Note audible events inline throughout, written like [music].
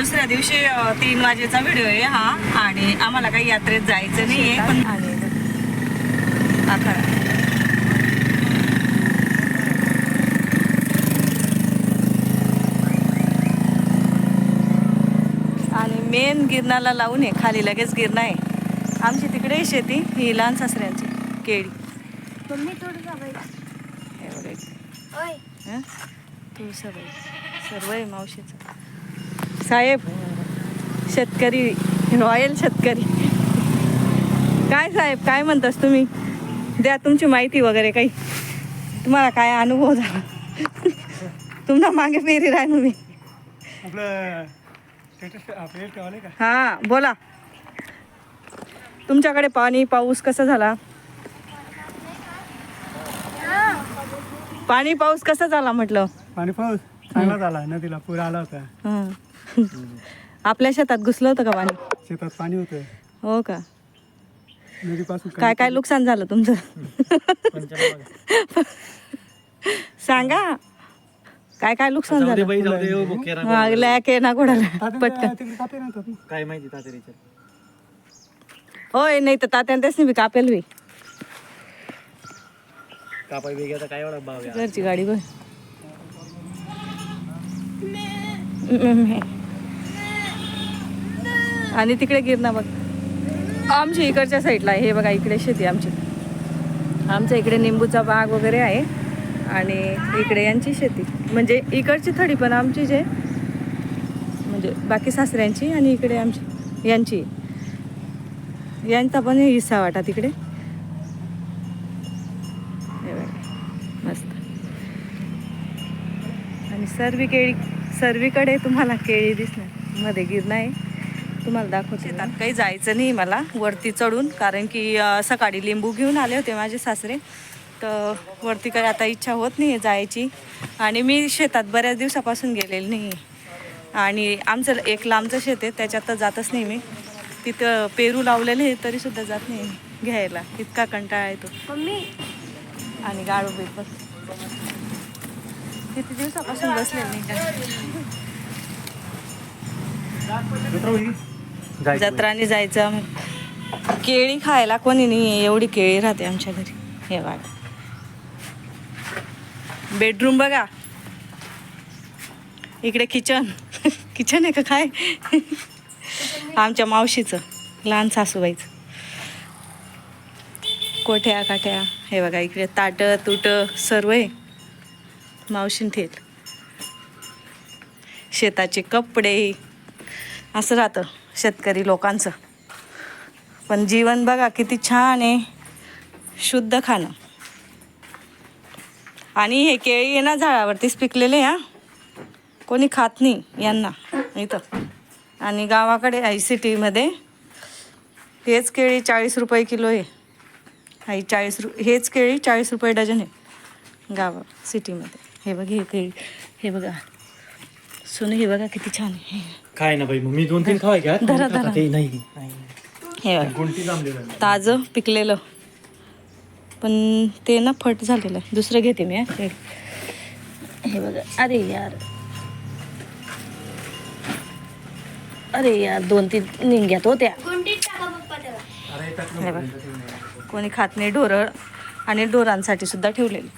दुसऱ्या दिवशी तीन वाजेचा व्हिडिओ आहे हा आणि आम्हाला काही यात्रेत जायचं नाही आहे पण आणि मेन गिरणाला लावून आहे खाली लगेच गिरणा आहे. आमची तिकडे शेती ही लहान सासऱ्यांची केळी. हं? तुळसाबाई सर्व आहे मावशीचं. साहेब शेतकरी रॉयल शेतकरी. काय साहेब काय म्हणतास तुम्ही? द्या तुमची माहिती वगैरे काही. तुम्हाला काय अनुभव झाला? तुम्हाला मागे फेरी राहिलो मी. हा बोला. तुमच्याकडे पाणी पाऊस कसा झाला? पाणी पाऊस कसा झाला म्हटलं? पाणी पाऊस चांगला झाला नदीला पूर आला होता. आपल्या शेतात घुसलं होतं का पाणी? शेतात पाणी होतं. हो का? नदीपासून काय काय नुकसान झालं तुमचं? सांगा. काय काय नुकसान झालं? हा, लॅक आहे ना कोणाला पटकन. काय माहिती तातडीचं होय नाही तर तात्याने तेच मी कापेल बी. कापाय काय एवढा भाव आहे? घरची गाडी बघ. आणि तिकडे गिरणा बघ. आमच्या इकडच्या साईडला आहे. हे बघा इकडे शेती आमची. आमच्या इकडे निंबूचा बाग वगैरे आहे आणि इकडे यांची शेती. म्हणजे इकडची थोडी पण आमची जे म्हणजे बाकी सासऱ्यांची आणि इकडे आमची यांची. यांचा पण हिस्सा वाटा तिकडे. मस्त. आणि सर्वी केळी सर्वीकडे तुम्हाला केळी दिसणार. मध्ये गिरणा आहे. तुम्हाला दाखवते शेतात काही जायचं नाही मला वरती चढून कारण की सकाळी लिंबू घेऊन आले होते माझे सासरे. तर वरती काही आता इच्छा होत नाही जायची. आणि मी शेतात बऱ्याच दिवसापासून गेलेली नाही आणि आमचं एक लांबचं शेत आहे त्याच्यात तर जातच नाही मी. तिथं पेरू लावलेले आहे तरीसुद्धा जात नाही मी घ्यायला. इतका कंटाळा येतो. मम्मी. आणि गाळू पेपर किती दिवसापासून बसले नाही का? जत्राने जायचं. केळी खायला कोणी नाही एवढी केळी राहते आमच्या घरी. हे बघा. बेडरूम बघा. इकडे किचन. [laughs] किचन आहे का काय? [laughs] आमच्या मावशीचं लहान सासूबाईचं. कोठ्या काठ्या हे बघा इकडे ताट तुट सर्व आहे. मावशीन थेट शेताचे कपडे. असं राहतं शेतकरी लोकांचं. पण जीवन बघा किती छान आहे. शुद्ध खाणं. आणि हे केळी आहे ना झाडावरतीच पिकलेले हा. कोणी खात नाही यांना इथं. आणि गावाकडे आहे सिटीमध्ये हेच केळी चाळीस रुपये किलो आहे. आई चाळीस रु हेच केळी चाळीस रुपये डझन आहे. गावा सिटीमध्ये. हे बघ हे केळी. हे बघा. सोनं हे बघा किती छान आहे. काय ना बाई मग मी दोन तीन खावाय का धरा, धरा. ते नाही. नाही. हे बघा. कोणती जमलेलं नाही. ताजं पिकलेलं. पण ते ना फट झालेलं आहे. दुसरं घेते मी हा, हे. बघा. अरे यार. अरे यार दोन तीन निंग्यात होत्या. गुंडीत टाका पप्पा त्याला हे बघ. कोणी खात नाही ढोरं आणि ढोरांसाठी सुद्धा ठेवलेली.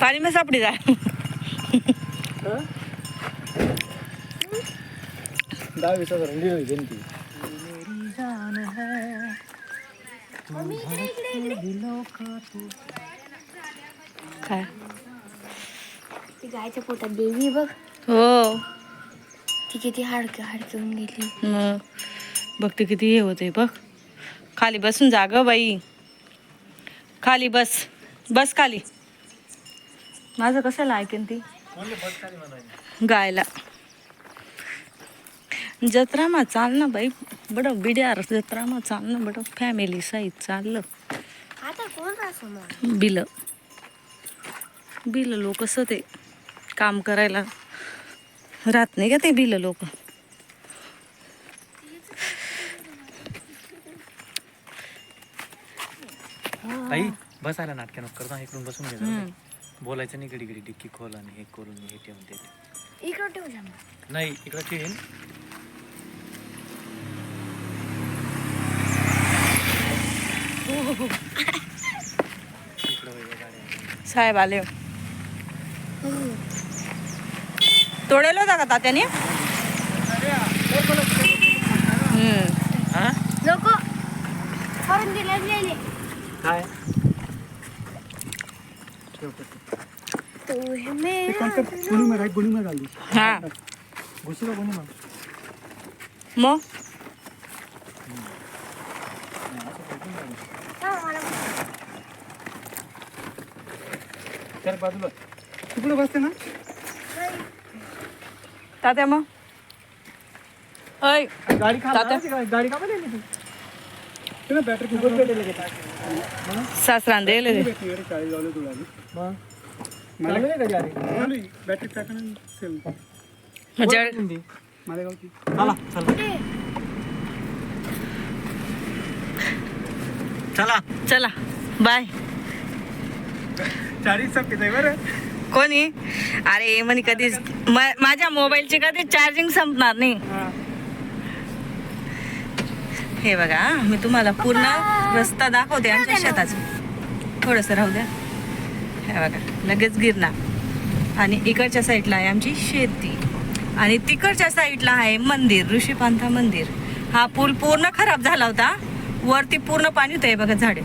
पाणी में सापडी जाय. काय? ती गायच्या पोटात बेबी बघ. हो. ती किती हाडकं हाडकं गेली. मग बघते किती हे होते बघ. खाली बसून जा ग बाई. खाली बस. बस खाली. माझं कशाला ऐकेन ती? गायला. जत्रा चाल ना बाई. बडं बिड्यार जत्रा चाल ना बडं. फॅमिली सहित चाललं. आता कोण बिल. बिल लोक कसं ते काम करायला राहत नाही का ते बिल लोक? ताई बसायला नाटक नको करता इकडून बसून घे जरा. हम्म. बोलायचं नाही घडी डिक्की खोल आणि हे करून हे ठेवून ते इकडं ठेवू नाही इकडं ठेवीन. इकडं वळवा गाड्या. साहेब आले. तोडेल होता का तात्याने? हम्म. हा? लोक करून दिले गेले काय? तो है गुणी गुणी हा। गुणी मग हा, मला तर बाजूला तिकडे बसते ना? तात्या मग अय गाडी खा तात्या. गाडी का बरं तू बॅटरी भेटेल सासरान दिले चाळीस तुला मग गाडी बॅटरी टाका सेल म्हणजे चला चला. चला. चला. बाय. संपते बरं. कोणी? अरे म्हणे कधीच. माझ्या मोबाईलची कधीच चार्जिंग संपणार नाही. हा. हे बघा मी तुम्हाला पूर्ण रस्ता दाखवते आमच्या शेताचा. थोडंसं राहू द्या. हे बघा लगेच गिरणा आणि इकडच्या साईडला आहे आमची शेती. आणि तिकडच्या साईडला आहे मंदिर ऋषीपांथा मंदिर. हा पूल पूर्ण खराब झाला होता. वरती पूर्ण पाणी होतं हे बघा झाडे.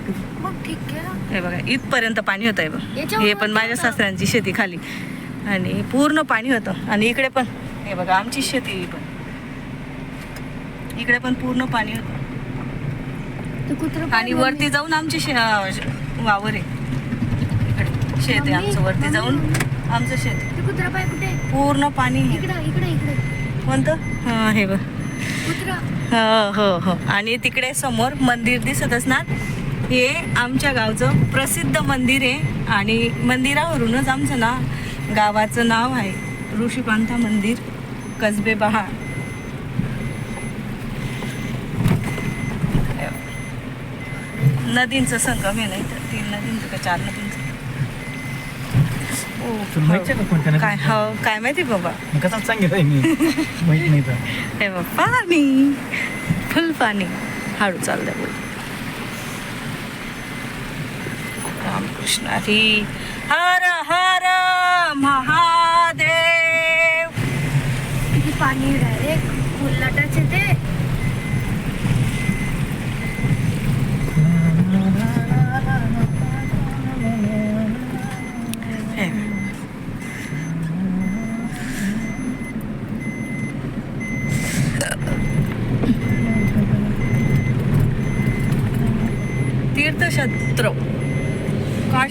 हे बघा इथपर्यंत पाणी होतं आहे बघ हे पण माझ्या सासऱ्यांची शेती खाली. आणि पूर्ण पाणी होतं. आणि इकडे पण हे बघा आमची शेती पण. इकडे पण पूर्ण पाणी होतं. आणि वरती जाऊन आमची वावर आहे. शेत आहे आमचं वरती जाऊन. आमचं शेत पूर्ण पाणी आहे. इकडं इकडे इकडे. कोणतं? हां हे बघ. कुत्रा. हो हो हो. आणि तिकडे समोर मंदिर दिसत असणार. हे आमच्या गावचं प्रसिद्ध मंदिर आहे. आणि मंदिरावरूनच आमचं ना गावाचं नाव आहे. ऋषीपांथा मंदिर कसबे बहार. नदींचं संगम आहे नाही तर तीन नदींचं का चार नदींचं? तुला माहिती आहे का कोणत्या नदीचं? काय? हो काय माहिती बाबा. मग कसं सांगितलं मी? माहीत नाही तर. हे पाणी. फुल पाणी. हळू चाललंय बोल. रामकृष्ण हरी. हर हर महादेव. किती पाणी डायरेक्ट फुललाटाचे ते हे. तीर्थक्षेत्र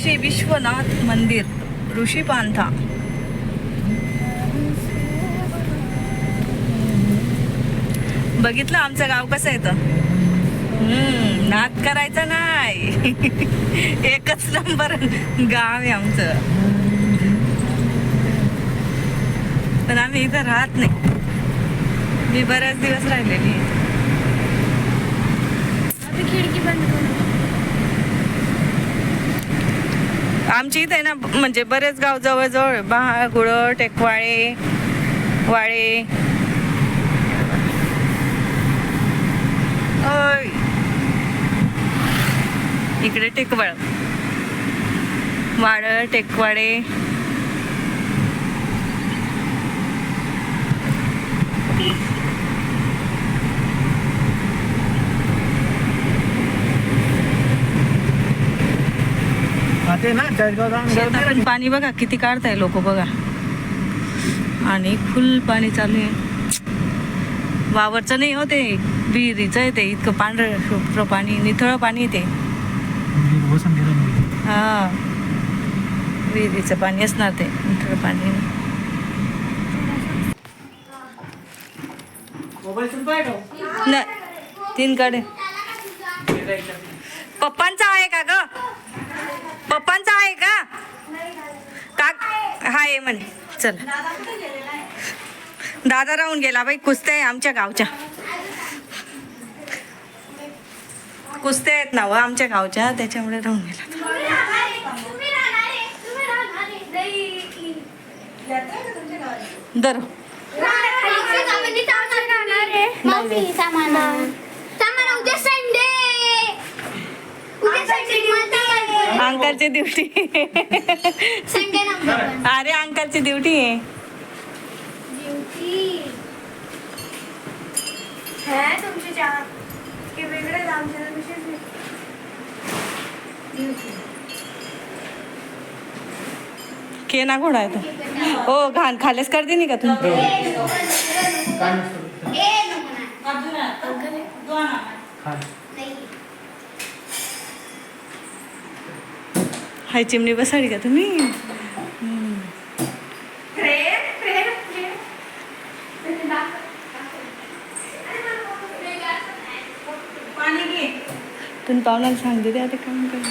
काशी विश्वनाथ मंदिर ऋषीपांथा बघितलं आमचं गाव कसं येतं नाद करायचा नाही. [laughs] एकच नंबर गाव आहे आमचं. पण आम्ही इथं राहत नाही. मी बऱ्याच दिवस राहिलेली खिडकी बंद आमची इथे ना म्हणजे बरेच गाव जवळजवळ आहे. बहा टेकवाळे वाळे. इकडे टेकवाळ. वाडळ टेकवाडे. ना चाळीसगाव जाऊन शेतातून पाणी बघा किती काढताय लोक बघा. आणि फुल पाणी चालू आहे. वावरचं नाही हो ते विहिरीचं आहे ते इतकं पांढरं शुभ्र पाणी निथळ पाणी आहे ते. बसून गेलो मी. हा. विहिरीचं पाणी असणार ते निथळ पाणी. नाही तीन कडे पप्पांचा आहे का ग पप्पांचा आहे का? का? हाय म्हणे. चल. दादा राहून गेला बाई कुस्त्या आहे आमच्या गावच्या. कुस्त्या आहेत ना व आमच्या गावच्या त्याच्यामुळे राहून गेला. दर सामान. उद्या संडे उद्या संडे अंकलची ड्युटी. संडे नंबर अरे अंकलची ड्युटी आहे. ड्युटी? है तुमचे के वेगळे आमच्या विशेष के ना घोडा आहे तो? ओ घाण खालेच करते नाही का तू? हाय चिमणी बसाडी का तुम्ही? तुम्ही पाहुण्याला सांगते ते आता काम कर.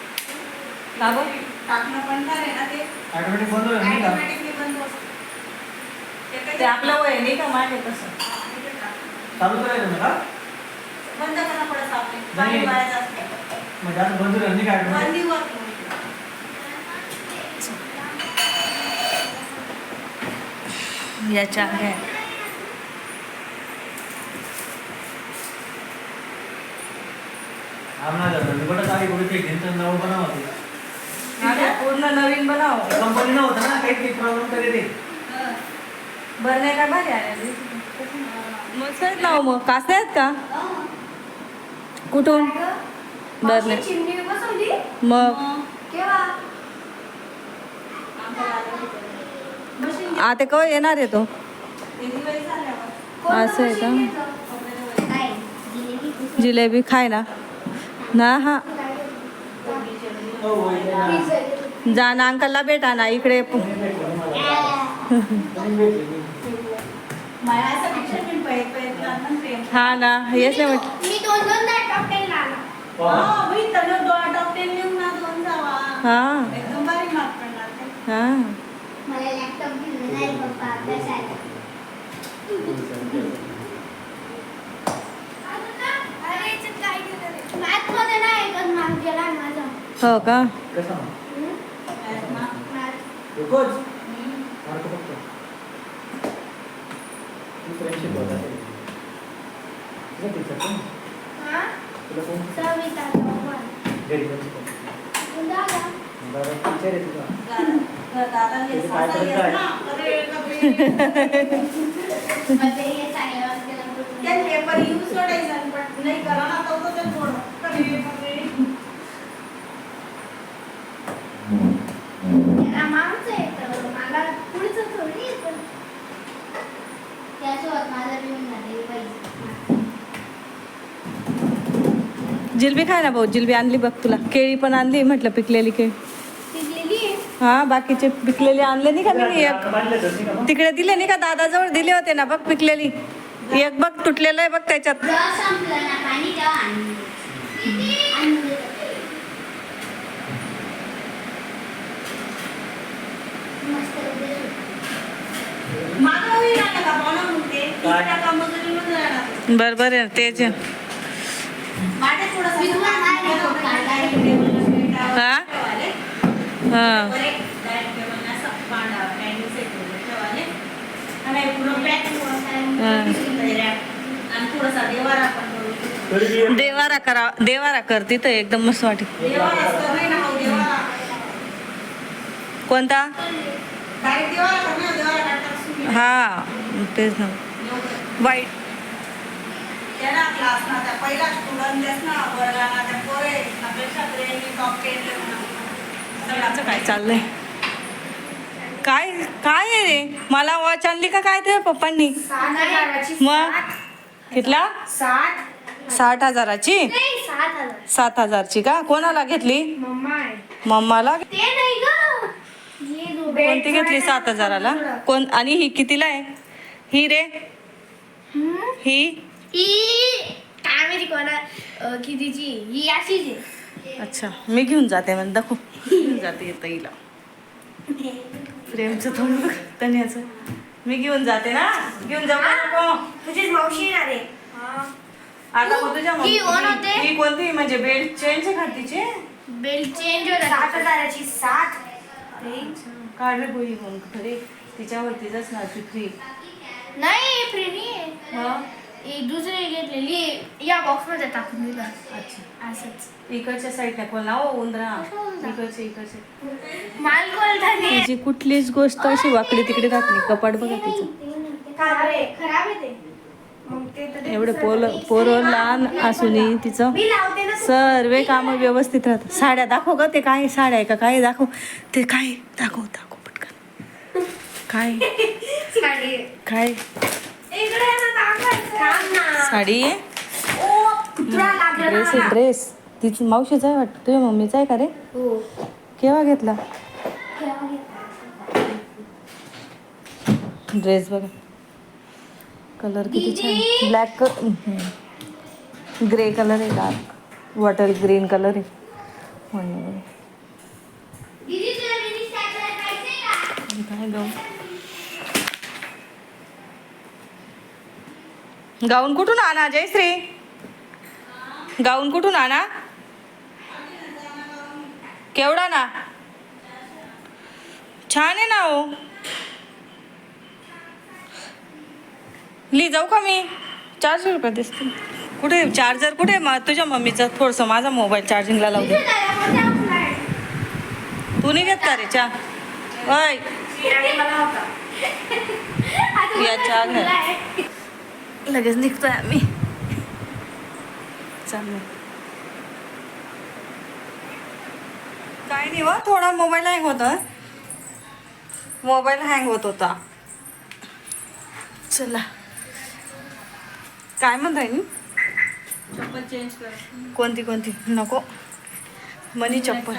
का गं? टाकणं पण आहे ना ते? ऑटोमॅटिक बंद होईल नाही का automatically बंद होतं. ते आपलं वय नाही का? तसं. चालू करायचं ना का बंद करणं पडत आपले नाही. पाणी वाया जातं. म्हणजे आता बंद होईल नाही का ऑटोमॅटिक बंदीवर याच्या आहे. आम्हाला बटन आली कुठे ते घेऊन नाव बनावं आता पूर्ण नवीन बनाव. कंपनी नव्हतं ना काही काही प्रॉब्लेम करे ते बरं नाही का? भारी आले मस्त आहेत ना हो मग. कासे आहेत का? कुठून? बरं नाही. मग? आता केव्हा येणार आहे तो. असं आहे का? जिलेबी जिलेबी खाय ना. ना हा. जा ना अंकलला भेटा ना इकडे प- हा ना येस नाही म्हटलं हा हा मला लॅपटॉप घेऊन नाही पप्पा अभ्यासाला मॅथमध्ये नाही पण मार्क गेला माझा हो का कसं मॅथ रोज मार्क फक्त तू फ्रेंडशिप होता ते. तुला टीचर कोण हा तुला कोण सविता चव्हाण घरी कोण शिकवतं? दादा बरं टीचर आहे तुझा मध्ये हे चांगल्या वाजता आमचं येतं मला पुढचं थोडी येतं त्यासोबत माझा लिहून झाले पाहिजे जिलबी खाय ना भाऊ जिलबी आणली बघ तुला केळी पण आणली म्हटलं पिकलेली केळी हा बाकीचे पिकलेले आणले नाही का मी एक? तिकडे दिले नाही का दादाजवळ दिले होते ना बघ पिकलेली एक बघ तुटलेलं आहे बघ त्याच्यात जेव्हा संपलं ना पाणी तेव्हा आणून दे. आणून दे. मस्त उद्या सुट्टी. बर बर आहे, तेच आहे. मी तुम्हाला काय देतो? काढायला. हा? हा. देवारा करा देवारा कर तिथं एकदम मस्त वाटे कोणता? हा तेच ना. वाईट. त्या ना क्लास ना त्या पहिला स्टुडंट तेच ना वर्गाला त्या पोरे अपेक्षा ट्रेनिंग टॉप टेन सगळ्यांचं काय चाललंय? काय काय आहे रे? मला वॉच आणली का काय ते पप्पांनी? सात हजाराची मग? कितला? सात. साठ हजाराची? नाही सात हजार. सात हजारची का? कोणाला घेतली? मम्मा आहे. मम्माला? ते नाही ग. हे दो- कोणती घेतली सात हजाराला? कोण? आणि ही कितीला आहे? ही रे? ही? ही काय माहिती कोणा कितीची ही अशीच आहे. अच्छा मी घेऊन जाते म्हणजे दाखव घेऊन जाते येतं हिला. प्रेमचं थोडं तण्याचं मी घेऊन जाते ना घेऊन जाऊ का नको? तुझीच मावशी येणार आहे. आता मग तुझ्या ही on होते? ही कोणती? म्हणजे बेल्ट चेंज आहे का तिचे? बेल चेंज होत सात हजाराची सात. काढ रे बोई मग खरे तिच्यावरतीच असणार ती फ्री नाही प्रेमी आहे मग ही? दुसरी घेतलेली. या बॉक्समध्ये टाकून दिला. अच्छा. असंच. इकडच्या साईडला कोण? ना हो उंदरा? इकडचे इकडचे. माल कोलताने तिची कुठलीच गोष्ट अशी वाकडी तिकडे राहत नाही कपाट बघा तिचं. खराब आहे खराब आहे ते. मग ते तर एवढे पोर पोरं लहान असूनही तिचं मी लावते ना सर्व कामं व्यवस्थित राहतात. साड्या दाखव ग ते काय साड्या आहे का? काय दाखव? ते काय? दाखव दाखव पटकन. काय? [laughs] साडी काय? साडी? Dress dress. तिची मावशीचा आहे वाटतं. तुझ्या मम्मीचा आहे का रे? हो. केव्हा घेतला? ड्रेस बघा. कलर किती छान. ब्लॅक ग्रे कलर आहे डार्क वॉटर ग्रीन कलर आहे. म्हणून दीदी तुला मिनी स्टॅपलर पाहिजे का? काय गाऊन गाऊन कुठून आणा जयश्री? गाऊन कुठून आणा? केवढा ना? छान आहे ना हो. ली जाऊ का मी? चारशे रुपये दिसते कुठे चार्जर कुठे? मग तुझ्या मम्मीचं थोडंसं माझा मोबाईल चार्जिंगला लावू दे. तू नाही घेत का रे चा ओय. या. लगेच निघतोय आम्ही. चालू. काय नाही व थोडा मोबाईल हँग होता. मोबाईल हँग होत होता. चला. काय म्हणताय मी चप्पल चेंज कर. कोणती कोणती? नको. मनी चप्पल.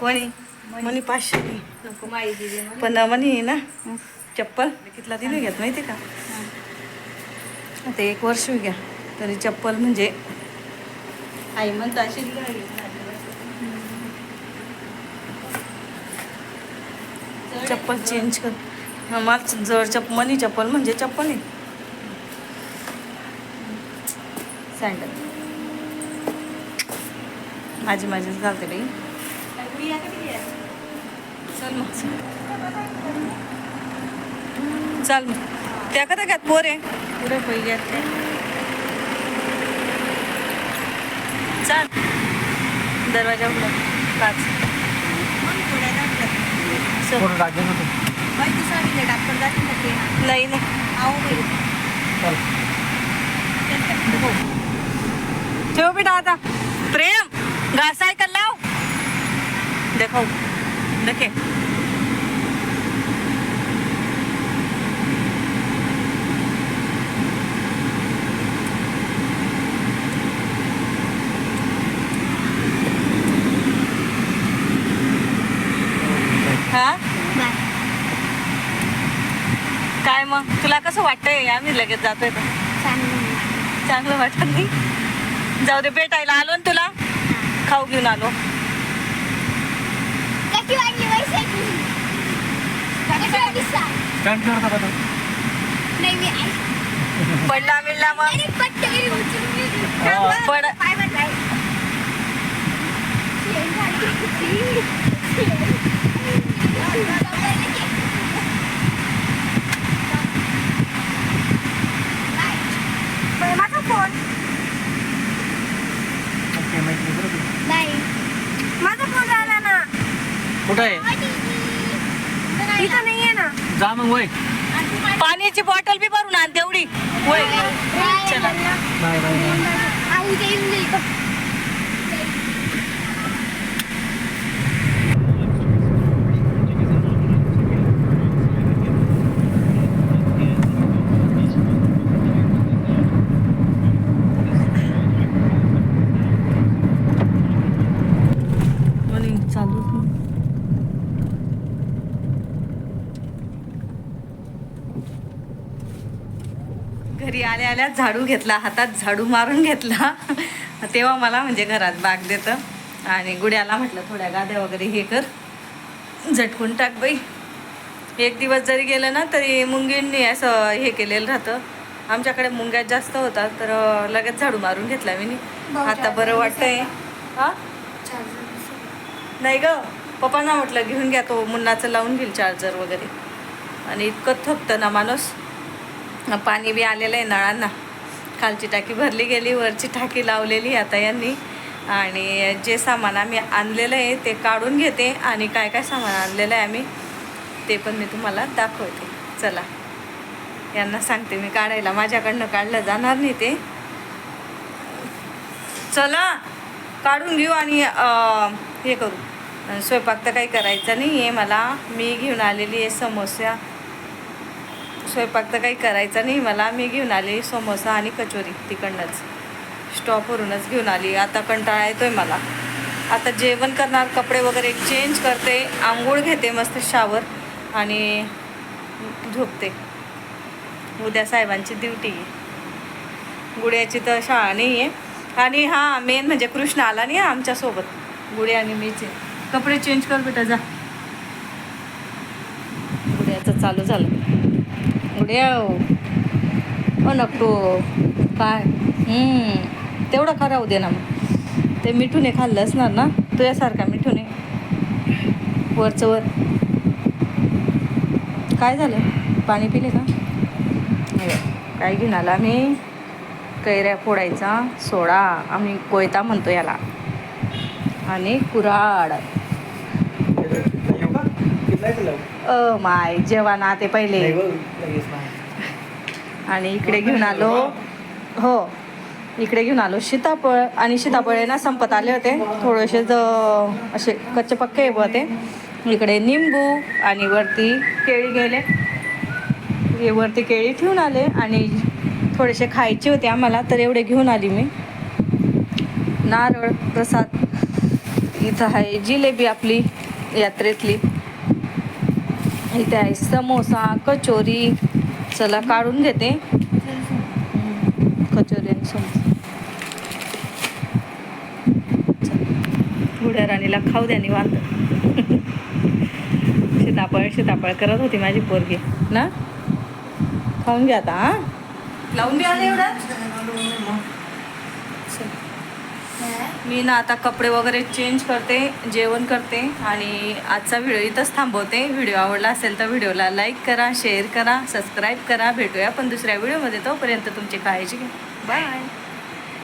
कोणी? मनी. पाचशे नको पण मनी ना चप्पल. कितला दिली घेत माहिती का? आता एक वर्ष घ्या. तरी चप्पल म्हणजे आई म्हणता अशी चप्पल चेंज कर. मला जड चप्पल मनी चप्पल म्हणजे चप्पल आहे. सँडल माझी माझीच घालते बाई. चल मग. चल मग. त्या कथा घ्यात पोर आहे. पै घ्यात ते. चल. दरवाजा उघडा. काच. नाही नाही. ठेव बेटा आता. प्रेम. घा सायकल लाव. देखो देखे. हा? काय मग? तुला कसं वाटतंय? आम्ही लगेच जातोय तर चांगलं वाटत नाही? जाऊ दे भेटायला आलो ना तुला. खाऊ घेऊन आलो. पडला मिळला मग. पड- पाय बदलाय. शेण झाली. बाय. माझा फोन नाही माझा फोन आला ना कुठं आहे? ना. जा मग वय. पाण्याची बॉटल बी भरून आण तेवढी. चला. बाय बाय आ, उद्या येऊन जाईल का? आणि चालूच नाही. आल्या झाडू घेतला हातात झाडू मारून घेतला. तेव्हा मला म्हणजे घरात बाग देतं. आणि गुड्याला म्हटलं थोड्या गाद्या वगैरे हे कर. झटकून टाक बाई. एक दिवस जरी गेलं ना तरी मुंगींनी असं हे केलेलं राहतं. आमच्याकडे मुंग्या जास्त होतात तर लगेच झाडू मारून घेतला मी. आता बरं वाटतंय. हा? नाही ग. पप्पांना म्हटलं घेऊन घ्या तो मुन्नाचं लावून घेईल चार्जर वगैरे. आणि इतकं थकतं ना माणूस. पाणी बी आलेलं आहे नळांना. खालची टाकी भरली गेली वरची टाकी लावलेली आता यांनी. आणि जे सामान आम्ही आणलेलं आहे ते काढून घेते आणि काय काय सामान आणलेलं आहे आम्ही ते पण मी तुम्हाला दाखवते. चला. यांना सांगते मी काढायला. माझ्याकडनं काढलं जाणार नाही ते. चला. काढून घेऊ आणि हे करू. स्वयंपाक तर काही करायचा नाही आहे मला. मी घेऊन आलेली आहे समोसा. स्वयंपाक तर काही करायचा नाही. मला मी घेऊन आली समोसा आणि कचोरी तिकडनंच. स्टॉपवरूनच घेऊन आली. आता कंटाळा येतोय मला. आता जेवण करणार कपडे वगैरे चेंज करते आंघोळ घेते मस्त शावर आणि झोपते. उद्या साहेबांची ड्युटी आहे. गुड्याची तर शाळा नाही आहे आणि हां मेन म्हणजे कृष्ण आला नाही आहे आमच्यासोबत गुड्या आणि मीचे कपडे चेंज कर बेटा जा. गुड्याचं चालू झालं. देव हो नकटो काय? तेवढं का राहू दे ना मग. ते मिठूने खाल्लं असणार ना? तुझ्यासारखा मिठूने. वरचं वर. काय झालं? पाणी पिले का? काय घेऊन आला आम्ही कैऱ्या फोडायचा सोडा. आम्ही कोयता म्हणतो याला. आणि कुराड अ माय जेव्हा ना ते पहिले आणि इकडे घेऊन आलो. हो इकडे घेऊन आलो. सीताफळ आणि सीताफळ ना संपत आले होते. थोडेसे ज असे कच्चे पक्के आहे बुवा ते इकडे निंबू आणि वरती केळी गेले. हे वरती केळी ठेवून आले आणि थोडेसे खायचे होते आम्हाला तर एवढे घेऊन आली मी. नारळ प्रसाद. इथं आहे जिलेबी आपली यात्रेतली. इथे आहे. समोसा कचोरी चला काढून घेते. कचोरी आणि समोसा. गुड्या राणीला खाऊ द्या निवांत. सीताफळ सीताफळ करत होती माझी पोरगी. ना? खाऊन घ्या आता हा? लावून द्या एवढा. मी ना आता कपडे वगैरे चेंज करते जेवण करते आणि आजचा व्हिडिओ इथंच थांबवते. व्हिडिओ आवडला असेल तर व्हिडिओला लाईक करा शेअर करा सबस्क्राईब करा. भेटूया पण दुसऱ्या व्हिडिओमध्ये तोपर्यंत तुमची काळजी घ्या. बाय